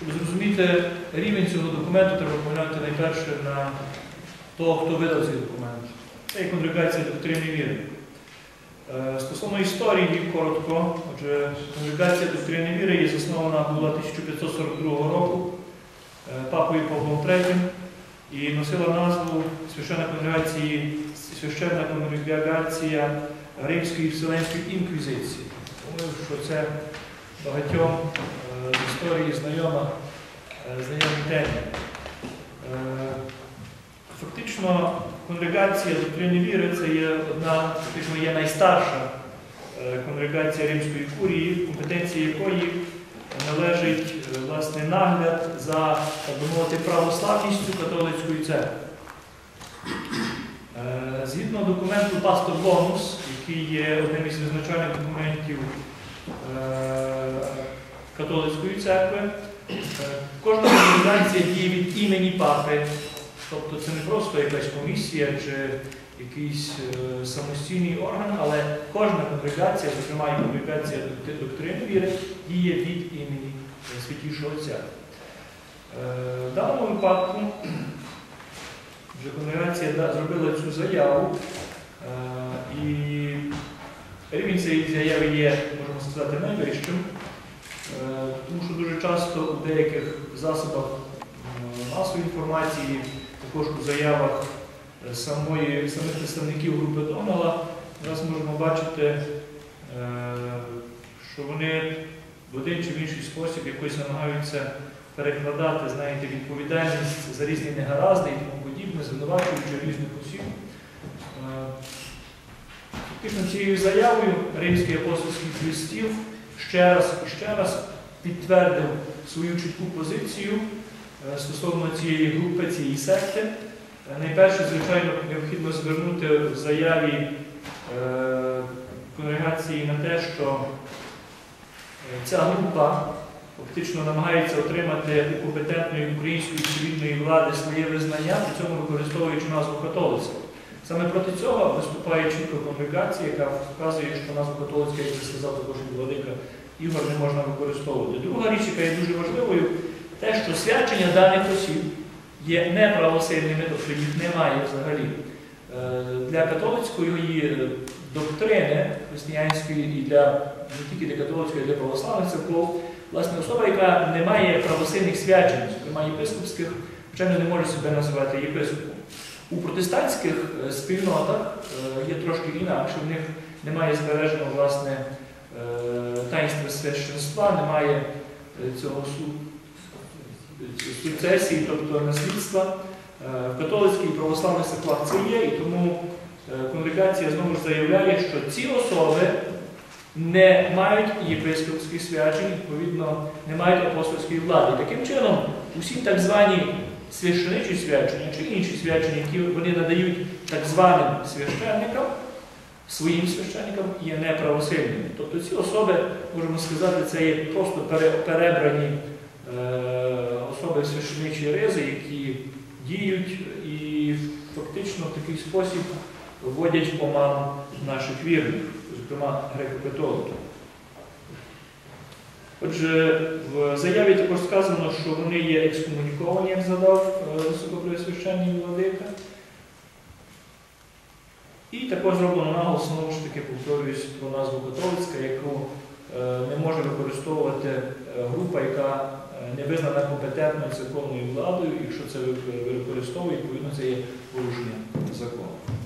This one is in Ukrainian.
Щоб зрозуміти рівень цього документу, треба поглянути найперше на того, хто видав цей документ. Це є конгрегація доктрини віри. Е, Стосовно історії, коротко, отже, конгрегація доктрини віри є заснована була 1542 року е, папою Павлом III і носила назву священна конгрегації, священна конгрегація Римської Вселенської інквізиції. Думаю, що це багатьом е, з історії знайома, е, знайомі темі. Е, Фактично, конгрегація доктрини віри це є одна, фактично є найстарша конгрегація Римської курії, компетенції якої належить власне нагляд за, так би мовити, православністю католицької церкви. Згідно документу Пастор Бонус, який є одним із визначальних документів католицької церкви, е, кожна організація діє від імені папи. Тобто це не просто якась комісія чи якийсь е, самостійний орган, але кожна конгрегація, зокрема і конгрегація доктрини віри, діє від імені е, Святішого Отця. Е, В даному випадку вже конгрегація зробила цю заяву, е, і рівень цієї заяви є, сказати, найвищим, е, тому що дуже часто у деяких засобах е, масової інформації, також у заявах е, самої, самих представників групи Донала, зараз можемо бачити, що вони в один чи в інший спосіб якось намагаються перекладати знаєте, відповідальність за різні негаразди і тому подібне, звинувачуючи різних осіб. Фактично цією заявою Римський апостольський хрестів ще раз і ще раз підтвердив свою чітку позицію е, стосовно цієї групи, цієї секти. Е, Найперше, звичайно, необхідно звернути в заяві е, конгрегації на те, що ця група фактично намагається отримати у компетентної української цивільної влади своє визнання, при цьому використовуючи назву католицька. Саме проти цього виступає чітко конгрегація, яка вказує, що назву католицька, як це сказав також владика Ігор, не можна використовувати. Друга річ, яка є дуже важливою, те, що свячення даних осіб є неправосильними, тобто їх немає взагалі. Е, Для католицької е, доктрини християнської і для не тільки для католицької, а для православних церков, власне, особа, яка не має правосильних свячень, зокрема єпископських, звичайно, не може себе називати єпископом. У протестантських е, спільнотах е, є трошки інакше, в них немає збережено власне е, таїнства священства, немає цього су- суцесії, тобто наслідства. В католицькій і православних церквах це є, і тому конгрегація знову ж заявляє, що ці особи не мають єпископських свячень, відповідно, не мають апостольської влади. Таким чином, усі так звані священичі свячення чи інші свячення, які вони надають так званим священникам, своїм священникам, є неправосильними. Тобто ці особи, можемо сказати, це є просто перебрані е, особи священичі ризи, які діють і фактично в такий спосіб вводять в оману наших вірних, зокрема греко-католиків. Отже, в заяві також сказано, що вони є екскомуніковані, як задав е, високопреосвященний владика. І також зроблено наголос, знову ж таки, повторююсь про назву католицька, яку е, не може використовувати е, група, яка не визнана компетентною церковною владою, якщо це використовує, відповідно це є порушення закону.